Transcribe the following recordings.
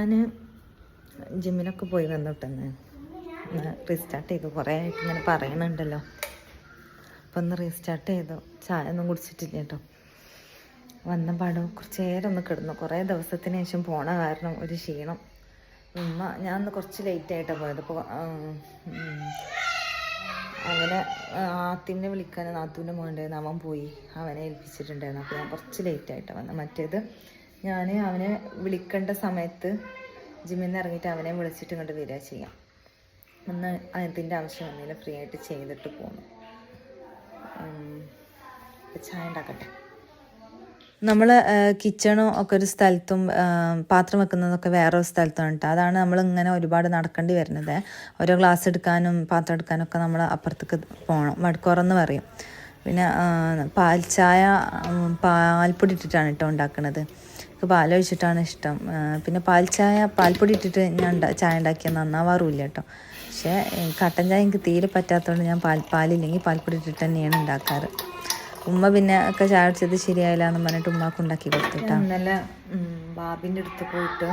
ഞാൻ ജിമ്മിലൊക്കെ പോയി വന്നിട്ടെന്ന് റീസ്റ്റാർട്ട് ചെയ്തു. കുറേ ആയിട്ട് ഇങ്ങനെ പറയണുണ്ടല്ലോ. അപ്പം ഒന്ന് റീസ്റ്റാർട്ട് ചെയ്തു. ചായ ഒന്നും കുടിച്ചിട്ടില്ല കേട്ടോ. വന്ന പാടും കുറച്ച് നേരം ഒന്ന് കിടന്നു. കുറേ ദിവസത്തിന് ശേഷം പോണ കാരണം ഒരു ക്ഷീണം. ഉമ്മ ഞാൻ ഒന്ന് കുറച്ച് ലേറ്റ് ആയിട്ടാണ് പോയത്. അപ്പോൾ അവനെ ആത്തിനെ വിളിക്കാൻ നാത്തൂന്റെ മോണ്ടായിരുന്നു അവൻ പോയി. അവനെ ഏൽപ്പിച്ചിട്ടുണ്ടായിരുന്നു. അപ്പോൾ ഞാൻ കുറച്ച് ലേറ്റായിട്ടാണ് വന്നത്. മറ്റേത് ഞാൻ അവനെ വിളിക്കേണ്ട സമയത്ത് ജിമ്മിൽ നിന്ന് ഇറങ്ങിയിട്ട് അവനെ വിളിച്ചിട്ട് ഇങ്ങോട്ട് വരിക ചെയ്യാം. ഒന്ന് അതിന്റെ ആവശ്യം വന്നില്ല ഫ്രീ ആയിട്ട് ചെയ്തിട്ട് പോന്നു. ചായ ഉണ്ടാക്കട്ടെ? നമ്മൾ കിച്ചണും ഒക്കെ ഒരു സ്ഥലത്തും പാത്രം വെക്കുന്നതൊക്കെ വേറെ ഒരു സ്ഥലത്താണ് കേട്ടോ അതാണ് നമ്മൾ ഇങ്ങനെ ഒരുപാട് നടക്കേണ്ടി വരുന്നത്. ഓരോ ഗ്ലാസ് എടുക്കാനും പാത്രം എടുക്കാനൊക്കെ നമ്മൾ അപ്പുറത്തേക്ക് പോകണം മടക്കുറന്ന് പറയും. പിന്നെ പാൽ ചായ പാൽപ്പൊടി ഇട്ടിട്ടാണ് കേട്ടോ ഉണ്ടാക്കുന്നത് എനിക്ക് പാലൊഴിച്ചിട്ടാണ് ഇഷ്ടം. പിന്നെ പാൽ ചായ പാൽപ്പൊടി ഇട്ടിട്ട് ഞാൻ ചായ ഉണ്ടാക്കിയാൽ നന്നാവാറുമില്ല കേട്ടോ. പക്ഷേ കട്ടൻ ചായ എനിക്ക് തീരെ പറ്റാത്തതുകൊണ്ട് ഞാൻ പാൽ പാലില്ലെങ്കിൽ പാൽപ്പൊടി ഇട്ടിട്ട് തന്നെയാണ് ഉണ്ടാക്കാറ്. ഉമ്മ പിന്നെ ഒക്കെ ചായ അടിച്ചത് ശരിയായില്ല എന്ന് പറഞ്ഞിട്ട് ഉമ്മാക്ക് ഉണ്ടാക്കി കൊടുത്തിട്ടാ ഇന്നലെ ബാബിന്റെ അടുത്ത് പോയിട്ട്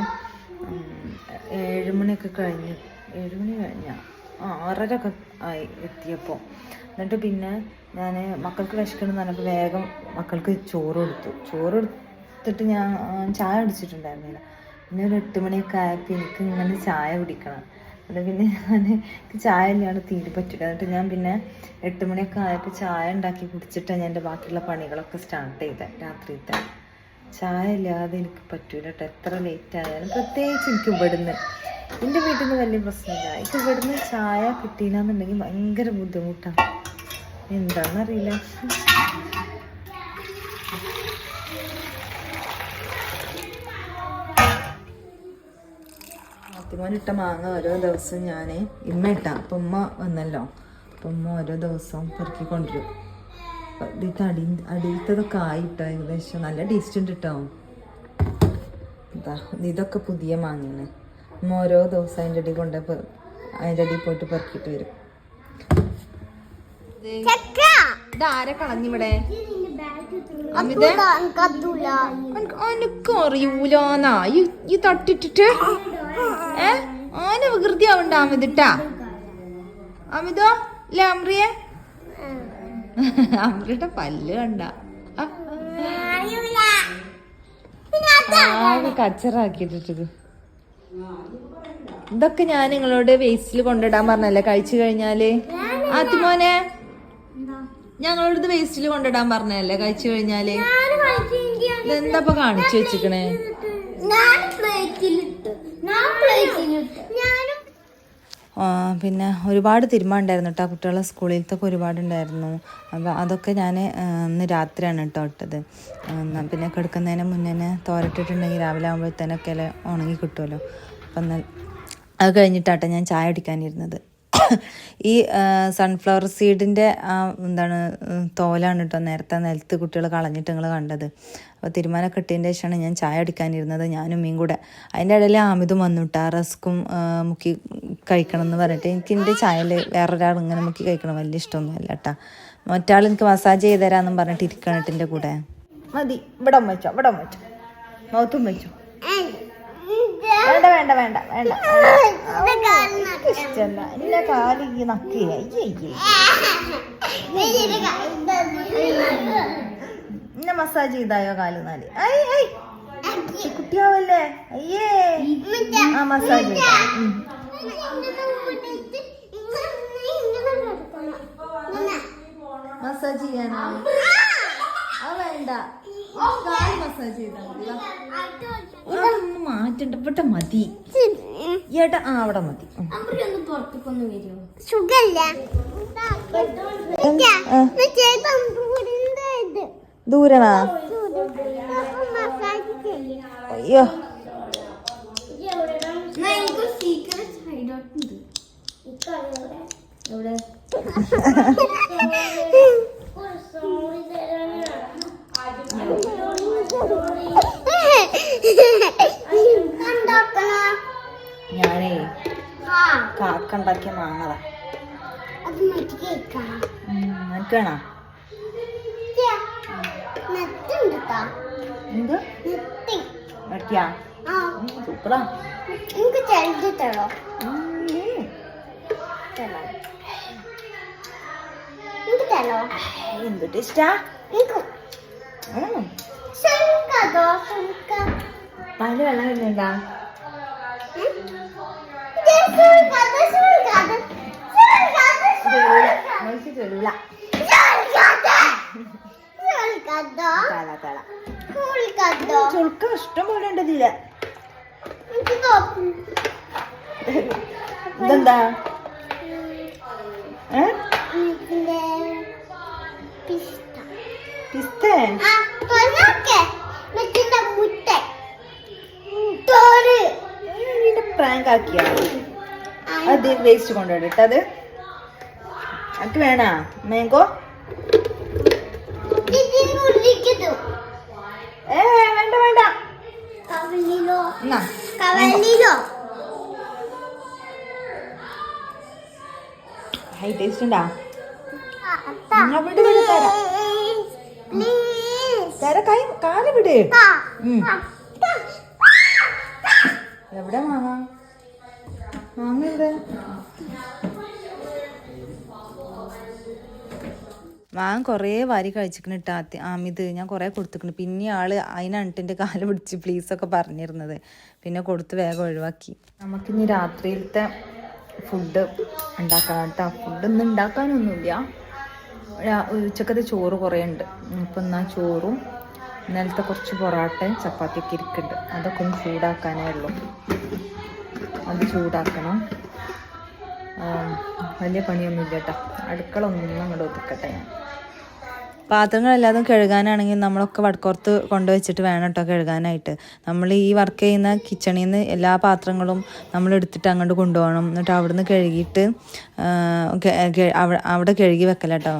ഏഴുമണിയൊക്കെ കഴിഞ്ഞു ഏഴുമണി കഴിഞ്ഞ്. ഏഴ് മണി കഴിഞ്ഞ? ആ ആറര ഒക്കെ ആയി എത്തിയപ്പോൾ എന്നിട്ട് പിന്നെ ഞാൻ മക്കൾക്ക് വിശക്കണമെന്ന് പറഞ്ഞപ്പോൾ വേഗം മക്കൾക്ക് ചോറ് കൊടുത്തു. ചോറ് കൊടുത്തിട്ട് ഞാൻ ചായ അടിച്ചിട്ടുണ്ടായിരുന്നില്ല പിന്നെ ഒരു എട്ട് മണിയൊക്കെ ആയപ്പോൾ എനിക്ക് ഇങ്ങനെ ചായ കുടിക്കണം. അത് പിന്നെ ഞാൻ ചായ ഇല്ലാണ്ട് തീരെ പറ്റില്ല. എന്നിട്ട് ഞാൻ പിന്നെ എട്ട് മണിയൊക്കെ ആയപ്പോൾ ചായ ഉണ്ടാക്കി കുടിച്ചിട്ടാണ് ഞാൻ എന്റെ ബാക്കിയുള്ള പണികളൊക്കെ സ്റ്റാർട്ട് ചെയ്തത് രാത്രിയിലത്തെ ചായ ഇല്ലാതെ എനിക്ക് പറ്റൂല കേട്ടോ എത്ര ലേറ്റ് ആയാലും പ്രത്യേകിച്ച് എനിക്ക് ഇവിടുന്ന് എന്റെ വീട്ടിൽ നിന്ന് വലിയ പ്രശ്നമില്ല. എനിക്ക് ഇവിടുന്ന് ചായ കിട്ടിയില്ല എന്നുണ്ടെങ്കിൽ ഭയങ്കര ബുദ്ധിമുട്ടാണ്. എന്താണെന്നറിയില്ല ആദ്യമോനിട്ട മാങ്ങ ഓരോ ദിവസവും ഞാൻ ഇമ്മ ഇട്ട. അപ്പം ഉമ്മ വന്നല്ലോ. അപ്പം ഉമ്മ ഓരോ ദിവസവും പെറുക്കിക്കൊണ്ടിരും. ഇതിട്ട് അടി അടിയിലത്തതൊക്കെ ആയിട്ടോ ഏകദേശം. നല്ല ടേസ്റ്റ് ഉണ്ട് കേട്ടോ ഇതാ ഇതൊക്കെ പുതിയ മാങ്ങയാണ്. ഉമ്മ ഓരോ ദിവസം അതിന്റെ അടി കൊണ്ട് അതിന്റെ അടി പോയിട്ട് പെറുക്കിയിട്ട് വരും. ഇതാരെ കളഞ്ഞിവിടെ അറിയൂലാന്നാ ഈ ഈ തട്ടിട്ടിട്ട്? ഏ? ആന വികൃതി ആവണ്ട അമിതിട്ടാ. അമിതോ അല്ലേ അമ്രിയെ? അമ്രിയുടെ പല്ല് കണ്ട. ആകെ കച്ചറാക്കിട്ടിട്ട് ഇതൊക്കെ ഞാൻ നിങ്ങളോട് വേസ്റ്റിൽ കൊണ്ടിടാൻ പറഞ്ഞല്ലേ? കഴിച്ചു കഴിഞ്ഞാൽ? ആത്തിമോനെ ഞങ്ങളോട് ഇത് വേസ്റ്റിൽ കൊണ്ടിടാൻ പറഞ്ഞല്ലേ? കഴിച്ചു കഴിഞ്ഞാൽ? ഇതെന്താ കാണിച്ചു വെച്ചിക്കണേ ഞാൻ പ്ലേറ്റിലിട്ട് ഞാൻ പ്ലേറ്റിലിട്ട് ഞാനും ആ, പിന്നെ ഒരുപാട് തിരുമ്പാണ്ടായിരുന്നു കേട്ടോ കുട്ടികളെ സ്കൂളിലത്തൊക്കെ ഒരുപാട് ഉണ്ടായിരുന്നു അപ്പോൾ അതൊക്കെ ഞാൻ ഇന്ന് രാത്രിയാണ് കേട്ടോ ഇട്ടത്. പിന്നെ കിടക്കുന്നതിന് മുന്നേ തന്നെ തോരട്ടിട്ടുണ്ടെങ്കിൽ രാവിലെ ആകുമ്പോഴത്തേനൊക്കെ ഉണങ്ങി കിട്ടുമല്ലോ അപ്പം എന്നാൽ അത് കഴിഞ്ഞിട്ടാട്ടെ ഞാൻ ചായ അടിക്കാനിരുന്നത് ഈ സൺഫ്ലവർ സീഡിന്റെ ആ എന്താണ് തോലാണ് കേട്ടോ നേരത്തെ നിലത്ത് കുട്ടികൾ കളഞ്ഞിട്ട് നിങ്ങൾ കണ്ടത്. അപ്പോൾ തീരുമാനം കിട്ടിയതിന്റെ ശേഷമാണ് ഞാൻ ചായ അടിക്കാനിരുന്നത് ഞാനും മീൻ കൂടെ. അതിന്റെ ഇടയിൽ അമിതും വന്നു കേട്ടോ റസ്ക്കും മുക്കി കഴിക്കണം എന്ന് പറഞ്ഞിട്ട് എനിക്ക് എന്റെ ചായയിൽ വേറൊരാൾ ഇങ്ങനെ മുക്കി കഴിക്കണം. വലിയ ഇഷ്ടമൊന്നുമില്ല കേട്ടോ. മറ്റാൾ എനിക്ക് മസാജ് ചെയ്ത് തരാമെന്നും പറഞ്ഞിട്ട് ഇരിക്കണം എന്റെ കൂടെ. മതി. ഇവിടെ വെച്ചോ ഇവിടെ വെച്ചോ. മൗത്തും വെച്ചോ. വേണ്ട വേണ്ട വേണ്ട വേണ്ട. ഇഷ്ടല്ല. എന്റെ കാൽ ഈ നക്കി അയ്യേ അയ്യേ. എന്നെ മസാജ് ചെയ്തായോ കാൽ നാല്? കുട്ടിയാവല്ലേ? അയ്യേ. ആ മസാജ്. മസാജ് ചെയ്യാനോ? അത് വേണ്ട. കാൽ മസാജ് ചെയ്താൽ മതി. മാറ്റണ്ട. ഇവിടെ മതി. ഏട്ടാ ആ അവിടെ മതി. ദൂരണാ അയ്യോ എനിക്ക് സീക്രട്ട് ഹൈഡൗട്ട് ഉണ്ട് എവിടെ? ഞാനേ കാക്ക ഉണ്ടാക്കിയ മാങ്ങതാ നെത്തുണ്ട് എന്ത്? ആ. സൂപ്പറാ. എനിക്ക് ചെറുത് തരോ. തരോ. തരോ എന്തൊട്ട് ഇഷ്ടാ പാൽ വെള്ളം വരുന്നുണ്ടാ? തരൂല മോൾക്ക് തരൂല തല തല ചുളുക്ക ഇഷ്ടം പോലെ ഉണ്ട് ഇതിൽ ഇതെന്താ ഏ പിസ്തേ നിന്റെ പ്രാങ്ക് ആക്കിയാ? അത് വേസ്റ്റ് കൊണ്ടുപോയിട്ട് അത്. അനക്ക് വേണാ? മേങ്കോ ഏ വേണ്ട വേണ്ട. കവലിലോ കവലിലോ ഹൈ ടേസ്റ്റ് ഉണ്ടാ? എന്നാ വിട് വിട് തരാം. തര കൈ കാൽ വിട്. എവിടെ മാങ്ങ മാങ്ങ എവിടെ? മാങ്ങ കുറേ വാരി കഴിച്ചിക്കണ് ഇട്ടാ ആമിത് ഞാൻ കുറേ കൊടുത്തിക്കണ് പിന്നെ ആൾ അതിനണ്ടിന്റെ കാൽ പിടിച്ച് പ്ലീസ് ഒക്കെ പറഞ്ഞിരുന്നത്. പിന്നെ കൊടുത്ത് വേഗം ഒഴിവാക്കി. നമുക്കിനി രാത്രിയിലത്തെ ഫുഡ് ഉണ്ടാക്കാം കേട്ടോ ഫുഡ് ഒന്നും ഉണ്ടാക്കാനൊന്നുമില്ല. ഉച്ചക്കത്തെ ചോറ് കുറേ ഉണ്ട് അപ്പം എന്നാൽ ചോറും ഇന്നലത്തെ കുറച്ച് പൊറാട്ടയും ചപ്പാത്തിയൊക്കെ ഇരിക്കുന്നുണ്ട്. അതൊക്കെ ഒന്ന് ചൂടാക്കാനേ ഉള്ളൂ. അത് ചൂടാക്കണം. വലിയ പണിയൊന്നുമില്ല കേട്ടോ. അടുക്കള ഒന്നും അങ്ങോട്ട് ഒതുക്കട്ടെ ഞാൻ. പാത്രങ്ങളെല്ലാതും കഴുകാനാണെങ്കിൽ നമ്മളൊക്കെ വടക്കോർത്ത് കൊണ്ടുവച്ചിട്ട് വേണം കേട്ടോ കഴുകാനായിട്ട്. നമ്മൾ ഈ വർക്ക് ചെയ്യുന്ന കിച്ചണിൽ നിന്ന് എല്ലാ പാത്രങ്ങളും നമ്മൾ എടുത്തിട്ട് അങ്ങോട്ട് കൊണ്ടുപോകണം. എന്നിട്ട് അവിടുന്ന് കഴുകിയിട്ട് അവിടെ കഴുകി വെക്കല കേട്ടോ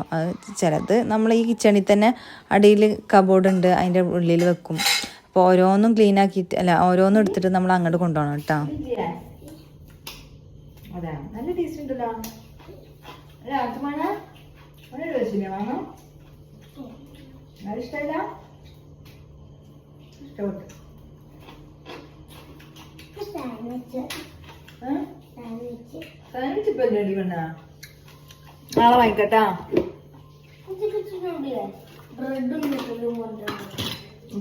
ചിലത് നമ്മൾ ഈ കിച്ചണിൽ തന്നെ അടിയിൽ കബോർഡ് ഉണ്ട് അതിന്റെ ഉള്ളിൽ വെക്കും. അപ്പോൾ ഓരോന്നും ക്ലീൻ ആക്കിയിട്ട് അല്ല ഓരോന്നും എടുത്തിട്ട് നമ്മൾ അങ്ങോട്ട് കൊണ്ടുപോകണം കേട്ടോ അതെ. നല്ല ടേസ്റ്റ് ഉണ്ടല്ലോ. രാത്രിമഴ ഒരു രസില്ല മാമ ഇഷ്ടമില്ല? ഇഷ്ടപ്പെട്ടു. സാൻഡ്വിച്ച് ഇപ്പൊ റെഡി വേണ്ട നാളെ വാങ്ങിക്കട്ടാ.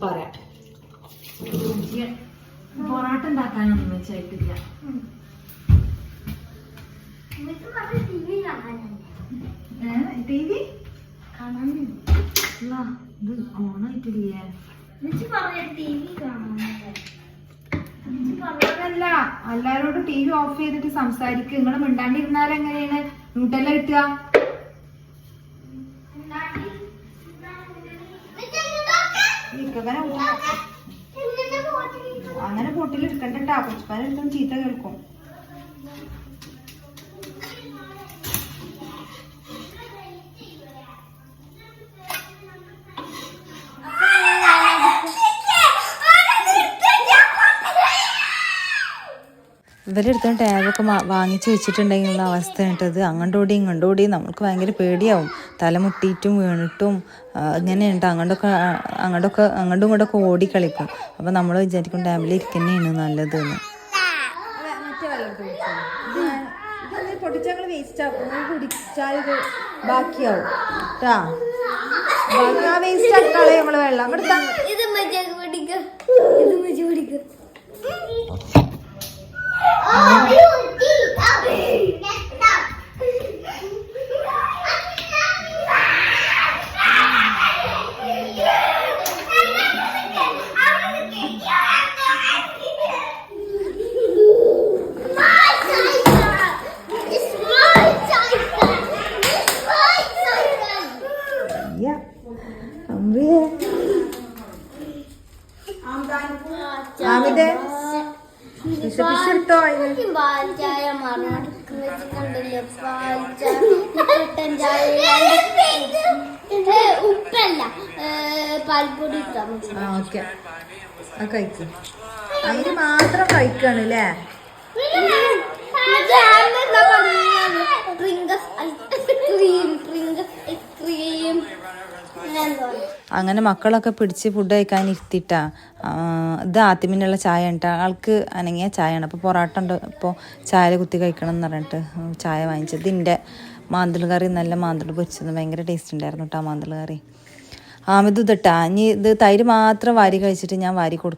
പറയാം. പൊറാട്ട ഉണ്ടാക്കാനൊന്നും വെച്ചായിട്ടില്ല ടി വി കാണാനുണ്ട് ഇത് ഓണായിട്ടില്ലേ അതല്ല എല്ലാരോടും ടി വി ഓഫ് ചെയ്തിട്ട് സംസാരിക്കുക നിങ്ങൾ മിണ്ടാണ്ടിരുന്നാൽ എങ്ങനെയാണ് ന്യൂട്ടെല്ലാം കിട്ടുക. അങ്ങനെ പൊട്ടിലെടുക്കണ്ടാ കൊച്ചുക്കാരെടുത്തും ചീത്ത കേൾക്കും. ഇവരെടുത്ത ടാബൊക്കെ വാങ്ങിച്ചു വെച്ചിട്ടുണ്ടെങ്കിലുള്ള അവസ്ഥ കേട്ടത് അങ്ങോട്ടോടി ഇങ്ങോട്ടോടി നമുക്ക് ഭയങ്കര പേടിയാവും. തലമുട്ടിയിട്ടും വീണിട്ടും ഇങ്ങനെയുണ്ട്. അങ്ങോട്ടൊക്കെ അങ്ങോട്ടൊക്കെ അങ്ങോട്ടും ഇങ്ങോട്ടൊക്കെ ഓടി കളിക്കും അപ്പം നമ്മൾ വിചാരിക്കും ടാബിൽ ഇരിക്കുന്നതാണ് നല്ലത് എന്ന് ബാക്കിയാവും. കട്ടൻ ചായ ഉപ്പല്ല. പാൽപ്പൊടി മതി. ഓക്കെ. കഴിക്കും. അതിന് മാത്രം കഴിക്കാണ് അല്ലേ പ്രിങ്കസ് ഐസ്ക്രീം പ്രിങ്കസ് ഐസ്ക്രീം അങ്ങനെ മക്കളൊക്കെ പിടിച്ച് ഫുഡ് കഴിക്കാൻ ഇരുത്തിട്ടാ. ആ, ഇത് ആത്തിമിനുള്ള ചായ ഉണ്ട് ആൾക്ക് അനങ്ങിയ ചായയാണ്. അപ്പോൾ പൊറോട്ട ഉണ്ട്. ഇപ്പോൾ ചായ കുത്തി കഴിക്കണം എന്ന് പറഞ്ഞിട്ട് ചായ വാങ്ങിച്ചത് ഇതിന്റെ മാന്തൾ കറി നല്ല മാന്തൾ പൊരിച്ചത് ഭയങ്കര ടേസ്റ്റ് ഉണ്ടായിരുന്നു കേട്ടോ ആ മാന്തൾ കറി ആമിത് ഇതിട്ടാ ഇനി ഇത് തൈര് മാത്രം വാരി കഴിച്ചിട്ട് ഞാൻ വാരി കൊടുക്കണം